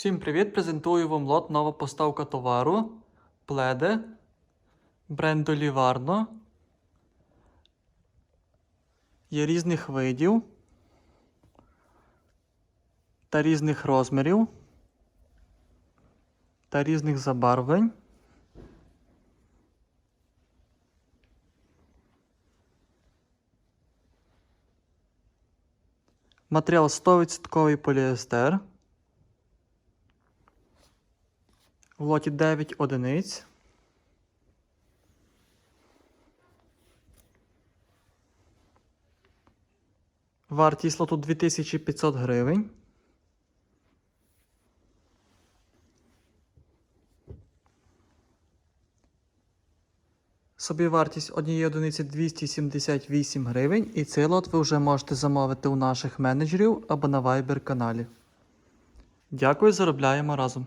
Всім привіт! Презентую вам лот нова поставка товару. Пледе бренду Ліварно. Є різних видів та різних розмірів та різних забарвлень. Матеріал 100% поліестер. В лоті 9 одиниць. Вартість лоту 2500 гривень. Собівартість однієї одиниці 278 гривень, і цей лот ви вже можете замовити у наших менеджерів або на Viber каналі. Дякую, заробляємо разом.